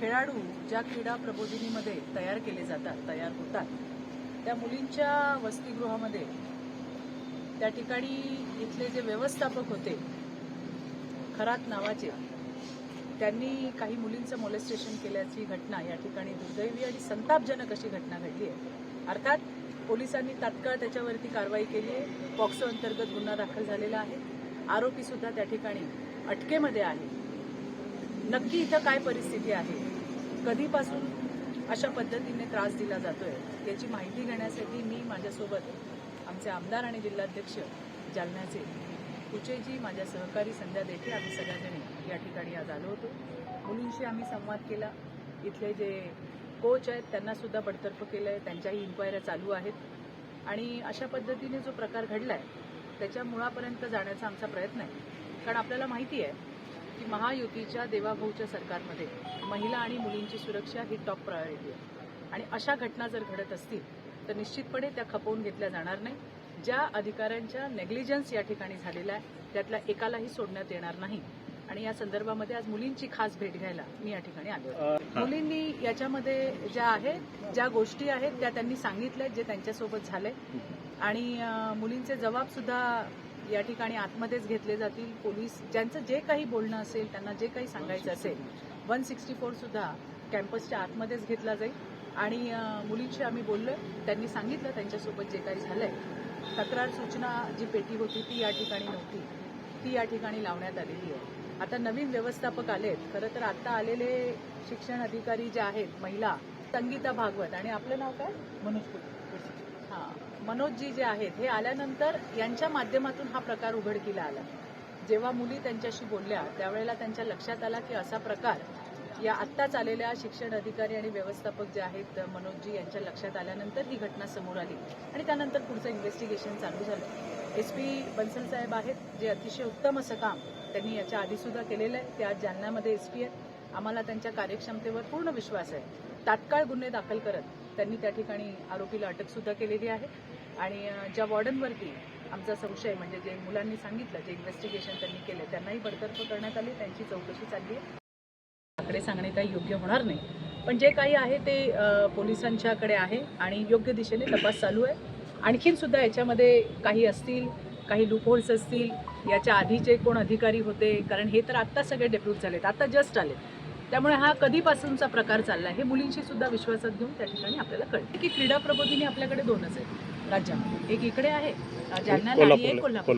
खेळाडू ज्या क्रीडा प्रबोधिनीमध्ये तयार केले जातात तयार होतात त्या मुलींच्या वसतिगृहामध्ये त्या ठिकाणी इथले जे व्यवस्थापक होते खरात नावाचे त्यांनी काही मुलींचं मोलेस्टेशन केल्याची घटना या ठिकाणी दुर्दैवी आणि संतापजनक अशी घटना घडली आहे. अर्थात पोलिसांनी तात्काळ त्याच्यावरती कारवाई केली आहे. पॉक्सो अंतर्गत गुन्हा दाखल झालेला आहे. आरोपी सुद्धा त्या ठिकाणी अटकेमध्ये आहे. नक्की इथं काय परिस्थिती आहे? कधीपासून अशा पद्धतीने त्रास दिला जातोय? याची माहिती घेण्यासाठी मी माझ्यासोबत आमचे आमदार आणि जिल्हाध्यक्ष जालन्याचे कुचेजी माझ्या सहकारी संध्या देखील आम्ही सगळ्याजणी या ठिकाणी आज आलो होतो. मुलींशी आम्ही संवाद केला. इथले जे कोच आहेत त्यांना सुद्धा बडतर्फ केलं आहे त्यांच्याही इन्क्वायऱ्या चालू आहेत. आणि अशा पद्धतीने जो प्रकार घडला आहे त्याच्या मुळापर्यंत जाण्याचा आमचा प्रयत्न आहे. कारण आपल्याला माहिती आहे की महायुतीच्या देवाभाऊच्या सरकारमध्ये महिला आणि मुलींची सुरक्षा ही टॉप प्रायोरिटी आहे. आणि अशा घटना जर घडत असतील तर निश्चितपणे त्या खपवून घेतल्या जाणार नाही. ज्या अधिकाऱ्यांच्या नेग्लिजन्स या ठिकाणी झालेला आहे त्यातल्या एकालाही सोडण्यात येणार नाही. आणि या संदर्भामध्ये आज मुलींची खास भेट घ्यायला मी या ठिकाणी आले मुलींनी याच्यामध्ये ज्या आहेत ज्या गोष्टी आहेत त्या त्यांनी सांगितल्या जे त्यांच्यासोबत झालंय. आणि मुलींचे जबाब सुद्धा या ठिकाणी आतमध्येच घेतले जातील. पोलीस ज्यांचं जे काही बोलणं असेल त्यांना जे काही सांगायचं असेल वन सिक्स्टी फोर सुद्धा कॅम्पसच्या आतमध्येच घेतला जाईल. आणि मुलींशी आम्ही बोललो त्यांनी सांगितलं त्यांच्यासोबत जे काही झालंय. तक्रार सूचना जी पेटी होती ती या ठिकाणी नव्हती. ती या ठिकाणी लावण्यात आलेली आहे. आता नवीन व्यवस्थापक आलेत. खरं तर आता आलेले शिक्षण अधिकारी जे आहेत महिला संगीता भागवत. आणि आपलं नाव काय? मनोज हां मनोजजी जे आहेत हे आल्यानंतर यांच्या माध्यमातून हा प्रकार उघडकीला आला. जेव्हा मुली त्यांच्याशी बोलल्या त्यावेळेला त्यांच्या लक्षात आला की असा प्रकार या आत्ताच आलेल्या शिक्षण अधिकारी आणि व्यवस्थापक जे आहेत मनोजजी यांच्या लक्षात आल्यानंतर ही घटना समोर आली. आणि त्यानंतर पुढचं इन्व्हेस्टिगेशन चालू झालं. एस पी बन्सल साहेब आहेत जे अतिशय उत्तम असं काम त्यांनी याच्या आधीसुद्धा केलेलं आहे. ते आज जालन्यामध्ये एस पी आहेत. आम्हाला त्यांच्या कार्यक्षमतेवर पूर्ण विश्वास आहे. तात्काळ गुन्हे दाखल करत त्यांनी त्या ठिकाणी आरोपीला अटक सुद्धा केलेली आहे. आणि ज्या वॉर्डनवरती आमचा संशय म्हणजे जे मुलांनी सांगितलं जे इन्व्हेस्टिगेशन त्यांनी केलं त्यांनाही बडतर्फ करण्यात आली त्यांची चौकशी चालली आहे. आकडे सांगणे काही योग्य होणार नाही. पण जे काही आहे ते पोलिसांच्याकडे आहे आणि योग्य दिशेने तपास चालू आहे. आणखीन सुद्धा याच्यामध्ये काही असतील काही लूपहोल्स असतील याच्या आधीचे कोण अधिकारी होते कारण हे तर आत्ता सगळे डेप्यूट झालेत. आता जस्ट आले त्यामुळे हा कधीपासूनचा प्रकार चालला हे मुलींशी सुद्धा विश्वासात घेऊन त्या ठिकाणी आपल्याला कळते. की क्रीडा प्रबोधिनी आपल्याकडे दोनच आहेत राज्यामध्ये. एक इकडे आहे जालन्याला आणि एक कोल्हापूर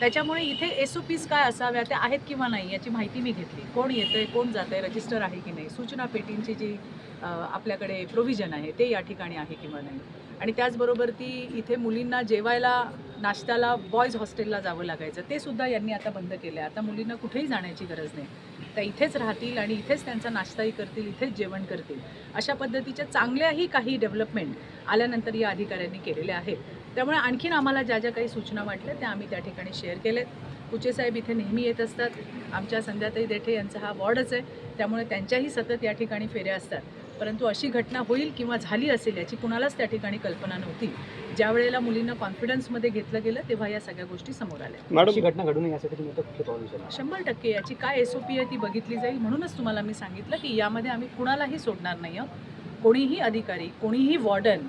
त्याच्यामुळे इथे एस ओ पीज काय असाव्या त्या आहेत किंवा नाही याची माहिती मी घेतली. कोण येतंय कोण जातंय रजिस्टर आहे की नाही सूचना पेटींची जी आपल्याकडे प्रोव्हिजन आहे ते या ठिकाणी आहे किंवा नाही. आणि त्याचबरोबर ती इथे मुलींना जेवायला नाश्त्याला बॉयज हॉस्टेलला जावं लागायचं ते सुद्धा यांनी आता बंद केलं आहे आता मुलींना कुठेही जाण्याची गरज नाही. त्या इथेच राहतील आणि इथेच त्यांचा नाश्ताही करतील इथेच जेवण करतील. अशा पद्धतीच्या चांगल्याही काही डेव्हलपमेंट आल्यानंतर या अधिकाऱ्यांनी केलेल्या आहेत. त्यामुळे आणखीन आम्हाला ज्या ज्या काही सूचना वाटल्या त्या आम्ही त्या ठिकाणी शेअर केलेत कुचेसाहेब इथे नेहमी येत असतात. आमच्या संध्याताई देठे यांचा हा वॉर्डच आहे. त्यामुळे त्यांच्याही सतत या ठिकाणी फेऱ्या असतात. परंतु अशी घटना होईल किंवा झाली असेल याची कुणालाच त्या ठिकाणी कल्पना नव्हती. ज्या वेळेला मुलींना कॉन्फिडन्समध्ये घेतलं गेलं तेव्हा या सगळ्या गोष्टी समोर आल्या. मॅडम अशी घटना घडू नये यासाठी तुम्ही शंभर टक्के याची काय एस ओ पी आहे ती बघितली जाईल. म्हणूनच तुम्हाला मी सांगितलं की यामध्ये आम्ही कुणालाही सोडणार नाही आहोत कोणीही अधिकारी कोणीही वॉर्डन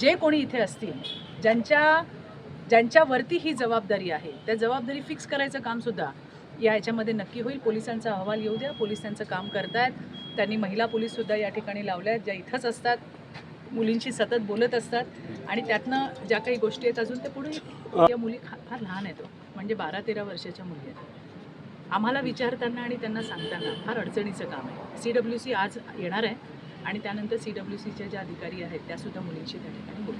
जे कोणी इथे असतील ज्यांच्या ज्यांच्यावरती ही जबाबदारी आहे त्या जबाबदारी फिक्स करायचं कामसुद्धा या याच्यामध्ये नक्की होईल. पोलिसांचा अहवाल येऊ द्या. पोलीस त्यांचं काम करतायत. त्यांनी महिला पोलीससुद्धा या ठिकाणी लावल्या आहेत ज्या इथंच असतात. मुलींशी सतत बोलत असतात. आणि त्यातनं ज्या काही गोष्टी आहेत अजून ते पुढे या मुली खा- फार लहान आहेत हो. म्हणजे बारा तेरा वर्षाच्या मुली आहेत. आम्हाला विचारताना आणि त्यांना सांगताना फार अडचणीचं काम आहे. सी डब्ल्यू सी आज येणार आहे. आणि त्यानंतर सी डब्ल्यू सीच्या ज्या अधिकारी आहेत त्यासुद्धा मुलींशी त्या ठिकाणी बोलतात